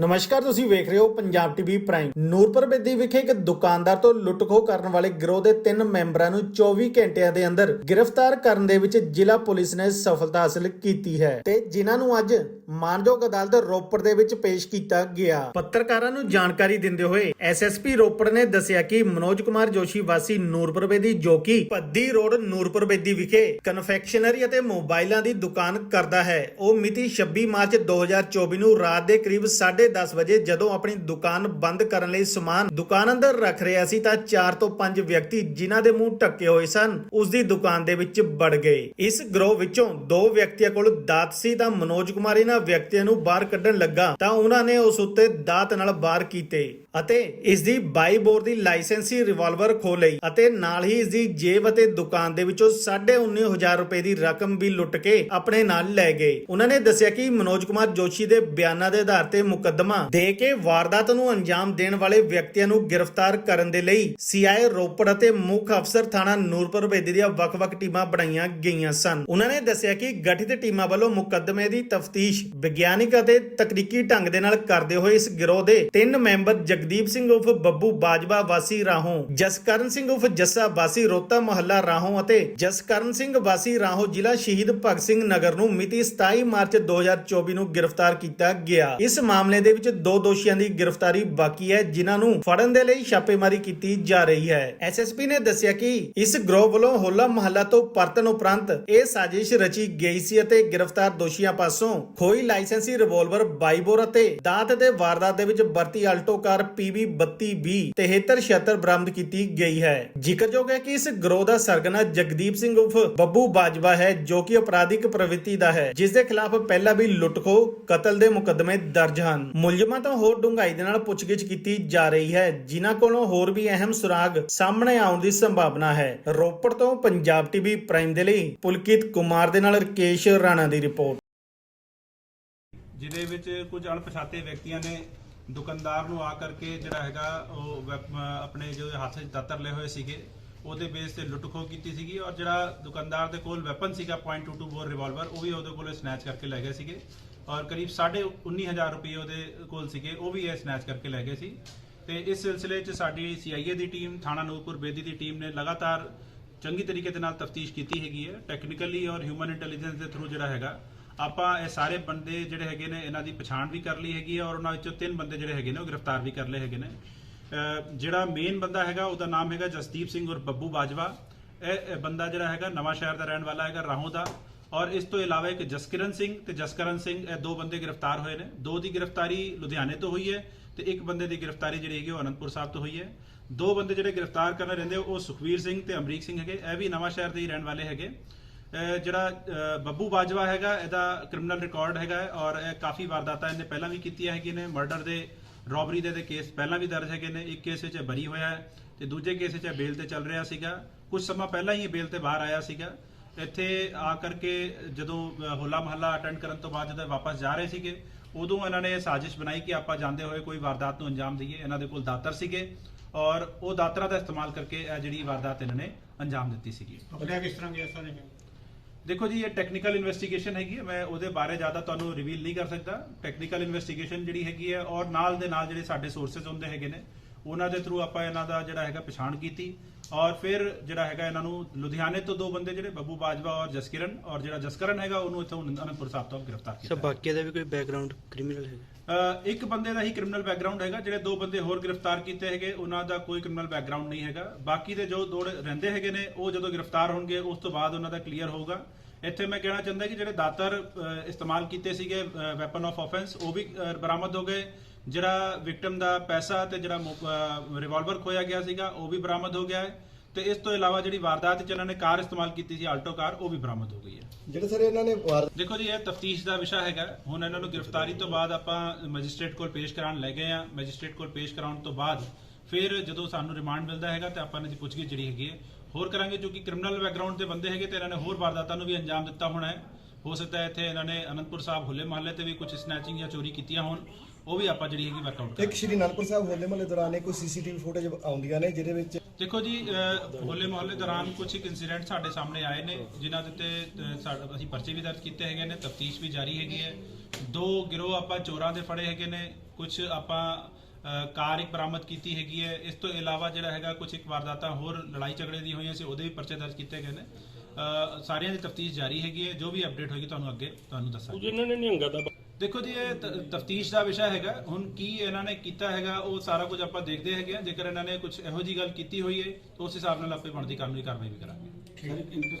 ਨਮਸਕਾਰ, ਤੁਸੀਂ ਵੇਖ ਰਹੇ ਹੋ ਪੰਜਾਬ ਟੀਵੀ ਪ੍ਰਾਈਮ। ਨੂਰਪੁਰ ਬੇਦੀ ਵਿਖੇ ਇੱਕ ਦੁਕਾਨਦਾਰ ਤੋਂ ਲੁੱਟਖੋ ਕਰਨ ਵਾਲੇ ਗਿਰੋਹ ਦੇ ਤਿੰਨ ਮੈਂਬਰਾਂ ਨੂੰ 24 ਘੰਟਿਆਂ ਦੇ ਅੰਦਰ ਗ੍ਰਿਫਤਾਰ ਕਰਨ ਦੇ ਵਿੱਚ ਜ਼ਿਲ੍ਹਾ ਪੁਲਿਸ ਨੇ ਸਫਲਤਾ ਹਾਸਲ ਕੀਤੀ ਹੈ ਤੇ ਜਿਨ੍ਹਾਂ ਨੂੰ ਅੱਜ ਮਾਨਯੋਗ ਅਦਾਲਤ ਰੋਪੜ ਦੇ ਵਿੱਚ ਪੇਸ਼ ਕੀਤਾ ਗਿਆ। ਪੱਤਰਕਾਰਾਂ ਨੂੰ ਜਾਣਕਾਰੀ ਦਿੰਦੇ ਹੋਏ ਐਸਐਸਪੀ ਰੋਪੜ ਨੇ ਦੱਸਿਆ ਕਿ ਮਨੋਜ ਕੁਮਾਰ ਜੋਸ਼ੀ ਵਾਸੀ ਨੂਰਪੁਰ ਬੇਦੀ, ਜੋ ਕਿ ਪੱਦੀ ਰੋਡ ਨੂਰਪੁਰ ਬੇਦੀ ਵਿਖੇ ਕਨਫੈਕਸ਼ਨਰੀ ਅਤੇ ਮੋਬਾਈਲਾਂ ਦੀ ਦੁਕਾਨ ਕਰਦਾ ਹੈ। ਉਹ ਮਿਤੀ 26 ਮਾਰਚ 2024 ਨੂੰ ਰਾਤ ਦੇ ਕਰੀਬ 10:30 ਵਜੇ ਜਦੋਂ ਆਪਣੀ ਦੁਕਾਨ ਬੰਦ ਕਰਨ ਲਈ ਸਮਾਨ ਦੁਕਾਨ ਅੰਦਰ ਰੱਖ ਰਿਹਾ ਸੀ ਤਾਂ 4 ਤੋਂ 5 ਵਿਅਕਤੀ ਜਿਨ੍ਹਾਂ ਦੇ ਮੂੰਹ ਢੱਕੇ ਹੋਏ ਸਨ, ਉਸ ਦੀ ਦੁਕਾਨ ਦੇ ਵਿੱਚ ਵੜ ਗਏ। ਇਸ ਗਰੋਹ ਵਿੱਚੋਂ ਦੋ ਵਿਅਕਤੀਆਂ ਕੋਲ ਦਾਤ ਸੀ ਤਾਂ ਮਨੋਜ ਕੁਮਾਰ ਇਹਨਾਂ ਵਿਅਕਤੀਆਂ ਨੂੰ ਬਾਹਰ ਕੱਢਣ ਲੱਗਾ ਤਾਂ ਉਹਨਾਂ ਨੇ ਉਸ ਉੱਤੇ ਦਾਤ ਨਾਲ ਬਾਹਰ ਕੀਤੇ ਅਤੇ ਇਸ ਦੀ 22 ਬੋਰ ਦੀ ਲਾਇਸੈਂਸੀ ਰਿਵਾਲਵਰ ਖੋ ਲਈ ਅਤੇ ਨਾਲ ਹੀ ਇਸ ਦੀ ਜੇਬ ਅਤੇ ਦੁਕਾਨ ਦੇ ਵਿੱਚੋਂ 19500 ਰੁਪਏ ਦੀ ਰਕਮ ਵੀ ਲੁੱਟ ਕੇ ਆਪਣੇ ਨਾਲ ਲੈ ਗਏ। ਉਹਨਾਂ ਨੇ ਦੱਸਿਆ ਕਿ ਮਨੋਜ ਕੁਮਾਰ ਜੋਸ਼ੀ ਦੇ ਬਿਆਨਾਂ ਦੇ ਆਧਾਰ ਤੇ ਮੁਕੱਦਮਾ ਦੇ ਕੇ ਵਾਰਦਾਤ ਨੂੰ ਅੰਜਾਮ ਦੇਣ ਵਾਲੇ ਵਿਅਕਤੀਆਂ ਨੂੰ ਗ੍ਰਿਫਤਾਰ ਕਰਨ ਦੇ ਲਈ ਸੀਆਈ ਰੋਪੜ ਅਤੇ ਮੁੱਖ ਅਫਸਰ ਥਾਣਾ ਨੂਰਪੁਰ ਬੇਦੀ ਦੀਆਂ ਵੱਖ-ਵੱਖ ਟੀਮਾਂ ਬਣਾਈਆਂ ਗਈਆਂ ਸਨ। ਉਹਨਾਂ ਨੇ ਦੱਸਿਆ ਕਿ ਗਠਿਤ ਟੀਮਾਂ ਵੱਲੋਂ ਮੁਕੱਦਮੇ ਦੀ ਤਫਤੀਸ਼ ਵਿਗਿਆਨਿਕ ਅਤੇ ਤਕਨੀਕੀ ਢੰਗ ਦੇ ਨਾਲ ਕਰਦੇ ਹੋਏ ਇਸ ਗਿਰੋਹ ਦੇ ਤਿੰਨ ਮੈਂਬਰ ਜਗਦੀਪ ਸਿੰਘ ਉਫ ਬੱਬੂ ਬਾਜਵਾ ਵਾਸੀ ਰਾਹੋਂ, ਜਸਕਰਨ ਸਿੰਘ ਉਫ ਜੱਸਾ ਵਾਸੀ ਰੋਤਾ ਮਹੱਲਾ ਰਾਹੋਂ ਅਤੇ ਜਸਕਰਨ ਸਿੰਘ ਵਾਸੀ ਰਾਹੋਂ ਜ਼ਿਲ੍ਹਾ ਸ਼ਹੀਦ ਭਗਤ ਸਿੰਘ ਨਗਰ ਨੂੰ ਮਿਤੀ 27 ਮਾਰਚ 2024 ਨੂੰ ਗ੍ਰਿਫਤਾਰ ਕੀਤਾ ਗਿਆ। ਇਸ ਮਾਮਲੇ ਦੇ ਵਿੱਚ ਦੋ ਦੋਸ਼ੀਆਂ ਦੀ ਗ੍ਰਿਫਤਾਰੀ ਬਾਕੀ ਹੈ, ਜਿਨ੍ਹਾਂ ਨੂੰ ਫੜਨ ਦੇ ਲਈ ਛਾਪੇਮਾਰੀ ਕੀਤੀ ਜਾ ਰਹੀ ਹੈ। ਐਸਐਸਪੀ ਨੇ ਦੱਸਿਆ ਕਿ ਇਸ ਗਰੋਹ ਵੱਲੋਂ ਹੋਲਾ ਮਹੱਲਾ ਤੋਂ ਪਰਤਨ ਉਪਰੰਤ ਇਹ ਸਾਜ਼ਿਸ਼ ਰਚੀ ਗਈ ਸੀ ਅਤੇ ਗ੍ਰਿਫਤਾਰ ਦੋਸ਼ੀਆਂ ਪਾਸੋਂ ਖੋਈ ਲਾਇਸੈਂਸੀ ਰਿਵਾਲਵਰ 22 ਅਤੇ ਦਾਤ ਦੇ ਵਾਰਦਾਤ ਦੇ ਵਿੱਚ ਵਰਤੀ ਆਲਟੋ ਕਾਰ PV 3220 7376 ਬਰਾਮਦ ਕੀਤੀ ਗਈ ਹੈ। ਜ਼ਿਕਰਯੋਗ ਹੈ ਕਿ ਇਸ ਗਰੋਹ ਦਾ ਸਰਗਨਾ ਜਗਦੀਪ ਸਿੰਘ ਉਫ ਬੱਬੂ ਬਾਜਵਾ ਹੈ, ਜੋ ਕਿ ਅਪਰਾਧਿਕ ਪ੍ਰਵਿਰਤੀ ਦਾ ਹੈ, ਜਿਸ ਦੇ ਖਿਲਾਫ ਪਹਿਲਾਂ ਵੀ ਲੁੱਟਖੋ ਕਤਲ ਦੇ ਮੁਕੱਦਮੇ ਦਰਜ ਹਨ। ਮੁਲਜ਼ਮਾਂ ਤੋਂ ਹੋਰ ਡੂੰਘਾਈ ਦੇ ਨਾਲ ਪੁੱਛਗਿੱਛ ਕੀਤੀ ਜਾ ਰਹੀ ਹੈ, ਜਿਨ੍ਹਾਂ ਕੋਲੋਂ ਹੋਰ ਵੀ ਅਹਿਮ ਸੁਰਾਗ ਸਾਹਮਣੇ ਆਉਣ ਦੀ ਸੰਭਾਵਨਾ ਹੈ। ਰੋਪੜ ਤੋਂ ਪੰਜਾਬ ਟੀਵੀ ਪ੍ਰਾਈਮ ਦੇ ਲਈ ਪੁਲਕਿਤ ਕੁਮਾਰ ਦੇ ਨਾਲ ਰਕੇਸ਼ ਰਾਣਾ ਦੀ ਰਿਪੋਰਟ। ਜਿਹਦੇ ਵਿੱਚ ਕੁਝ ਅਣਪਛਾਤੇ ਵਿਅਕਤੀਆਂ ਨੇ ਦੁਕਾਨਦਾਰ ਨੂੰ ਆ ਕਰਕੇ ਜਿਹੜਾ ਹੈਗਾ ਉਹ ਵੈਪ- ਆਪਣੇ ਜੋ ਹੱਥ 'ਚ ਦਾਤਰ ਲਏ ਹੋਏ ਸੀਗੇ, ਉਹਦੇ ਬੇਸ ਤੇ ਲੁੱਟਖੋ ਕੀਤੀ ਸੀਗੀ ਔਰ ਜਿਹੜਾ ਦੁਕਾਨਦਾਰ ਦੇ ਕੋਲ ਵੈਪਨ ਸੀਗਾ .22 ਬੋਰ ਰਿਵਾਲਵਰ ਉਹ ਵੀ ਉਹਦੇ ਕੋਲੋਂ ਸਨੈਚ ਕਰਕੇ ਲੈ ਗਏ ਸੀਗੇ। ਔਰ ਕਰੀਬ 19500 ਰੁਪਏ ਉਹਦੇ ਕੋਲ ਸੀਗੇ, ਉਹ ਵੀ ਇਹ ਸਨੈਚ ਕਰਕੇ ਲੈ ਗਏ ਸੀ। ਤੇ ਇਸ ਸਿਲਸਿਲੇ 'ਚ ਸਾਡੀ ਸੀਆਈਏ ਦੀ ਟੀਮ ਥਾਣਾ ਨੂਰਪੁਰ ਬੇਦੀ ਦੀ ਟੀਮ ਨੇ ਲਗਾਤਾਰ ਚੰਗੀ ਤਰੀਕੇ ਦੇ ਨਾਲ ਤਫਤੀਸ਼ ਕੀਤੀ ਹੈਗੀ ਹੈ। ਟੈਕਨੀਕਲੀ ਔਰ ਹਿਊਮਨ ਇੰਟੈਲੀਜੈਂਸ ਦੇ ਥਰੂ ਜਿਹੜਾ ਹੈਗਾ, ਆਪਾਂ ਇਹ ਸਾਰੇ ਬੰਦੇ ਜਿਹੜੇ ਹੈਗੇ ਨੇ, ਇਹਨਾਂ ਦੀ ਪਛਾਣ ਵੀ ਕਰ ਲਈ ਹੈਗੀ ਹੈ ਔਰ ਉਹਨਾਂ ਵਿੱਚੋਂ ਤਿੰਨ ਬੰਦੇ ਜਿਹੜੇ ਹੈਗੇ ਨੇ, ਉਹ ਗ੍ਰਿਫਤਾਰ ਵੀ ਕਰ ਲਏ ਹੈਗੇ ਨੇ। ਜਿਹੜਾ ਮੇਨ ਬੰਦਾ ਹੈਗਾ, ਉਹਦਾ ਨਾਮ ਹੈਗਾ ਜਸਦੀਪ ਸਿੰਘ ਔਰ ਬੱਬੂ ਬਾਜਵਾ। ਇਹ ਇਹ ਬੰਦਾ ਜਿਹੜਾ ਹੈਗਾ ਨਵਾਂ ਸ਼ਹਿਰ ਦਾ ਰਹਿਣ ਵਾਲਾ ਹੈਗਾ, ਰਾਹੋਂ ਦਾ। ਔਰ ਇਸ ਤੋਂ ਇਲਾਵਾ ਇੱਕ ਜਸਕਿਰਨ ਸਿੰਘ, ਤੇ ਜਸਕਰਨ ਸਿੰਘ, ਇਹ ਦੋ ਬੰਦੇ ਗ੍ਰਿਫਤਾਰ ਹੋਏ ਨੇ। ਦੋ ਦੀ ਗ੍ਰਿਫਤਾਰੀ ਲੁਧਿਆਣੇ ਤੋਂ ਹੋਈ ਹੈ ਤੇ ਇੱਕ ਬੰਦੇ ਦੀ ਗ੍ਰਿਫਤਾਰੀ ਜਿਹੜੀ ਹੈਗੀ ਉਹ ਅਨੰਦਪੁਰ ਸਾਹਿਬ ਤੋਂ ਹੋਈ ਹੈ। ਦੋ ਬੰਦੇ ਜਿਹੜੇ ਗ੍ਰਿਫਤਾਰ ਕਰਨ ਰਹਿੰਦੇ ਉਹ ਸੁਖਵੀਰ ਸਿੰਘ ਤੇ ਅਮਰੀਕ ਸਿੰਘ ਹੈਗੇ। ਇਹ ਵੀ ਨਵਾਂ ਸ਼ਹਿਰ ਦੇ ਹੀ ਰਹਿਣ ਵਾਲੇ ਹੈਗੇ। ਜਿਹੜਾ ਬੱਬੂ ਬਾਜਵਾ ਹੈਗਾ, ਇਹਦਾ ਕ੍ਰਿਮੀਨਲ ਰਿਕਾਰਡ ਹੈਗਾ ਔਰ ਇਹ ਕਾਫੀ ਵਾਰਦਾਤਾਂ ਇਹਨੇ ਪਹਿਲਾਂ ਵੀ ਕੀਤੀਆਂ ਹੈਗੀਆਂ ਨੇ। ਮਰਡਰ ਦੇ, ਰੋਬਰੀ ਦੇ ਦੇ ਕੇਸ ਪਹਿਲਾਂ ਵੀ ਦਰਜ ਹੈਗੇ ਨੇ। ਇੱਕ ਕੇਸ ਵਿੱਚ ਬਰੀ ਹੋਇਆ ਹੈ ਤੇ ਦੂਜੇ ਕੇਸ ਵਿੱਚ ਇਹ ਬੇਲ ਤੇ ਚੱਲ ਰਿਹਾ ਸੀਗਾ। ਕੁਝ ਸਮਾਂ ਪਹਿਲਾਂ ਹੀ ਇਹ ਬੇਲ ਤੇ ਬਾਹਰ ਆਇਆ ਸੀਗਾ। ਇੱਥੇ ਆ ਕਰਕੇ ਜਦੋਂ ਹੋਲਾ ਮਹੱਲਾ ਅਟੈਂਡ ਕਰਨ ਤੋਂ ਬਾਅਦ ਜਦੋਂ ਵਾਪਸ ਜਾ ਰਹੇ ਸੀਗੇ ਉਦੋਂ ਇਹਨਾਂ ਨੇ ਸਾਜ਼ਿਸ਼ ਬਣਾਈ ਕਿ ਆਪਾਂ ਜਾਂਦੇ ਹੋਏ ਕੋਈ ਵਾਰਦਾਤ ਨੂੰ ਅੰਜਾਮ ਦਈਏ। ਇਹਨਾਂ ਦੇ ਕੋਲ ਦਾਤਰ ਸੀਗੇ ਔਰ ਉਹ ਦਾਤਰਾਂ ਦਾ ਇਸਤੇਮਾਲ ਕਰਕੇ ਇਹ ਜਿਹੜੀ ਵਾਰਦਾਤ ਇਹਨਾਂ ਨੇ ਅੰਜਾਮ ਦਿੱਤੀ ਸੀਗੀ। ਪਕੜਿਆ ਕਿਸ ਤਰ੍ਹਾਂ ਗਿਆ ਸਾਰੇ ਦੇਖੋ ਜੀ ਇਹ ਟੈਕਨੀਕਲ ਇਨਵੈਸਟੀਗੇਸ਼ਨ ਹੈਗੀ ਹੈ। ਮੈਂ ਉਹਦੇ ਬਾਰੇ ਜ਼ਿਆਦਾ ਤੁਹਾਨੂੰ ਰਿਵੀਲ ਨਹੀਂ ਕਰ ਸਕਦਾ। ਟੈਕਨੀਕਲ ਇਨਵੈਸਟੀਗੇਸ਼ਨ ਜਿਹੜੀ ਹੈਗੀ ਹੈ ਔਰ ਨਾਲ ਦੇ ਨਾਲ ਜਿਹੜੇ ਸਾਡੇ ਸੋਰਸਸ ਹੁੰਦੇ ਹੈਗੇ ਨੇ ਉਹਨਾਂ ਦੇ ਥਰੂ ਆਪਾਂ ਇਹਨਾਂ ਦਾ ਜਿਹੜਾ ਹੈਗਾ ਪਛਾਣ ਕੀਤੀ ਔਰ ਫਿਰ ਜਿਹੜਾ ਹੈਗਾ ਇਹਨਾਂ ਨੂੰ ਲੁਧਿਆਣੇ ਤੋਂ ਦੋ ਬੰਦੇ ਜਿਹੜੇ ਬੱਬੂ ਬਾਜਵਾ ਔਰ ਜਸਕਿਰਨ ਔਰ ਜਿਹੜਾ ਜਸਕਰਨ ਹੈਗਾ ਉਹਨੂੰ ਇੱਥੋਂ ਅਨੰਦਪੁਰ ਸਾਹਿਬ ਤੋਂ ਗ੍ਰਿਫਤਾਰ ਕੀਤਾ ਸਭ ਬਾਕੀਆਂ ਦਾ ਵੀ ਕੋਈ ਬੈਕਗ੍ਰਾਉਂਡ ਕ੍ਰਿਮੀਨਲ ਹੈ ਅਹ ਇੱਕ ਬੰਦੇ ਦਾ ਹੀ ਕ੍ਰਿਮੀਨਲ ਬੈਕਗ੍ਰਾਉਂਡ ਹੈਗਾ ਜਿਹੜੇ ਦੋ ਬੰਦੇ ਹੋਰ ਗ੍ਰਿਫਤਾਰ ਕੀਤੇ ਹੈਗੇ ਉਹਨਾਂ ਦਾ ਕੋਈ ਕ੍ਰਿਮੀਨਲ ਬੈਕਗ੍ਰਾਉਂਡ ਨਹੀਂ ਹੈਗਾ। ਬਾਕੀ ਦੇ ਜੋ ਦੋ ਰਹਿੰਦੇ ਹੈਗੇ ਨੇ ਉਹ ਜਦੋਂ ਗ੍ਰਿਫਤਾਰ ਹੋਣਗੇ ਉਸ ਤੋਂ ਬਾਅਦ ਉਹਨਾਂ ਦਾ ਕਲੀਅਰ ਹੋਊਗਾ। ਇੱਥੇ ਮੈਂ ਕਹਿਣਾ ਚਾਹੁੰਦਾ ਕਿ ਜਿਹੜੇ ਦਾਤਰ ਇਸਤੇਮਾਲ ਕੀਤੇ ਸੀਗੇ ਵੈਪਨ ਆਫ ਆਫੈਂਸ ਉਹ ਵੀ ਬਰਾਮਦ ਹੋ ਗਏ। ਜਿਹੜਾ ਵਿਕਟਮ ਦਾ ਪੈਸਾ ਤੇ ਜਿਹੜਾ ਰਿਵਾਲਵਰ ਖੋਇਆ ਗਿਆ ਸੀਗਾ ਉਹ ਵੀ ਬਰਾਮਦ ਹੋ ਗਿਆ ਹੈ। ਤੇ ਇਸ ਤੋਂ ਇਲਾਵਾ ਜਿਹੜੀ ਵਾਰਦਾਤ ਚ ਇਹਨਾਂ ਨੇ ਕਾਰ ਇਸਤੇਮਾਲ ਕੀਤੀ ਸੀ ਆਲਟੋ ਕਾਰ ਉਹ ਵੀ ਬਰਾਮਦ ਹੋ ਗਈ ਹੈ। ਜਿਹੜੇ ਸਰ ਇਹਨਾਂ ਨੇ ਦੇਖੋ ਜੀ ਇਹ ਤਫਤੀਸ਼ ਦਾ ਵਿਸ਼ਾ ਹੈਗਾ। ਹੁਣ ਇਹਨਾਂ ਨੂੰ ਗ੍ਰਿਫਤਾਰੀ ਤੋਂ ਬਾਅਦ ਆਪਾਂ ਮੈਜਿਸਟ੍ਰੇਟ ਕੋਲ ਪੇਸ਼ ਕਰਾਉਣ ਲੈ ਗਏ ਆ ਮੈਜਿਸਟ੍ਰੇਟ ਕੋਲ ਪੇਸ਼ ਕਰਾਉਣ ਤੋਂ ਬਾਅਦ ਫਿਰ ਜਦੋਂ ਸਾਨੂੰ ਰਿਮਾਂਡ ਮਿਲਦਾ ਹੈਗਾ ਤੇ ਆਪਾਂ ਇਹਨਾਂ ਦੀ ਪੁੱਛਗਿੱਛ ਜਿਹੜੀ ਹੈਗੀ ਹੈ ਹੋਰ ਕਰਾਂਗੇ ਜੋ ਕਿ ਕ੍ਰਿਮੀਨਲ ਬੈਕਗ੍ਰਾਉਂਡ ਦੇ ਬੰਦੇ ਹੈਗੇ ਤੇ ਇਹਨਾਂ ਨੇ ਹੋਰ ਵਾਰਦਾਤਾਂ ਨੂੰ ਵੀ ਅੰਜਾਮ ਦਿੱਤਾ ਹੋਣਾ ਹੈ। ਹੋ ਸਕਦਾ ਹੈ ਇੱਥੇ ਇਹਨਾਂ ਨੇ ਅਨੰਦਪੁਰ ਸਾਹਿਬ ਹੋਲੇ ਮਹੱਲੇ ਤੇ ਵੀ ਕੁਝ ਸਨੈਚਿੰਗ ਜਾਂ ਚੋਰੀ ਕੀਤੀਆਂ ਹੋਣ। ਉਹ ਵੀ ਆਪਾਂ ਜਿਹੜੀ ਹੈਗੀ ਵਰਕਆਊਟ ਇੱਕ ਸ਼੍ਰੀ ਅਨੰਦਪੁਰ ਸਾਹਿਬ ਹੋਲੇ ਮਹੱਲੇ ਦੌਰਾਨ ਇਹ ਕੋਈ ਸੀਸੀਟੀਵੀ ਫੁਟੇਜ ਆਉਂਦੀਆਂ ਨੇ ਜਿਹਦੇ ਵਿੱਚ ਦੇਖੋ ਜੀ ਹੋਲੇ ਮਹੱਲੇ ਦੌਰਾਨ ਕੁਝ ਇੱਕ ਇਨਸੀਡੈਂਟ ਸਾਡੇ ਸਾਹਮਣੇ ਆਏ ਨੇ ਜਿਨ੍ਹਾਂ ਦੇ ਉੱਤੇ ਸਾਡਾ- ਅਸੀਂ ਪਰਚੇ ਵੀ ਦਰਜ ਕੀਤੇ ਹੈਗੇ ਨੇ ਤਫਤੀਸ਼ ਵੀ ਜਾਰੀ ਹੈਗੀ ਹੈ। ਦੋ ਗਿਰੋਹ ਆਪਾਂ ਚੋਰਾਂ ਦੇ ਫੜੇ ਹੈਗੇ ਨੇ ਕੁਝ ਆਪਾਂ ਅ, ਕਾਰ ਇੱਕ ਬਰਾਮਦ ਕੀਤੀ ਹੈਗੀ ਹੈ। ਇਸ ਤੋਂ ਇਲਾਵਾ ਜਿਹੜਾ ਹੈਗਾ ਕੁਝ ਇੱਕ ਵਾਰਦਾਤਾਂ ਹੋਰ ਲੜਾਈ ਝਗੜੇ ਦੀ ਹੋਈਆਂ ਸੀ ਉਹਦੇ ਵੀ ਪਰਚੇ ਦਰਜ ਕੀਤੇ ਗਏ ਨੇ। ਅ, ਸਾਰਿਆਂ ਦੀ ਤਫਤੀਸ਼ ਜਾਰੀ ਹੈਗੀ ਹੈ। ਜੋ ਵੀ ਅਪਡੇਟ ਹੋਏਗੀ ਤੁਹਾਨੂੰ ਅੱਗੇ ਤੁਹਾਨੂੰ ਦੱਸਾਂਗੇ। ਜਿਨ੍ਹਾਂ ਨੇ ਨਿਹੰਗਾ ਦਾ ਦੇਖੋ ਜੀ, ਇਹ ਤਫਤੀਸ਼ ਦਾ ਵਿਸ਼ਾ ਹੈਗਾ। ਹੁਣ ਕੀ ਇਹਨਾਂ ਨੇ ਕੀਤਾ ਹੈਗਾ, ਉਹ ਸਾਰਾ ਕੁਝ ਆਪਾਂ ਦੇਖਦੇ ਹੈਗੇ ਆ ਜੇਕਰ ਇਹਨਾਂ ਨੇ ਕੁਝ ਇਹੋ ਜੀ ਗੱਲ ਕੀਤੀ ਹੋਈ ਹੈ, ਤਾਂ ਉਸ ਹਿਸਾਬ ਨਾਲ ਆਪੇ ਬਣਦੀ ਕਾਨੂੰਨੀ ਕਾਰਵਾਈ ਵੀ ਕਰਾਂਗੇ।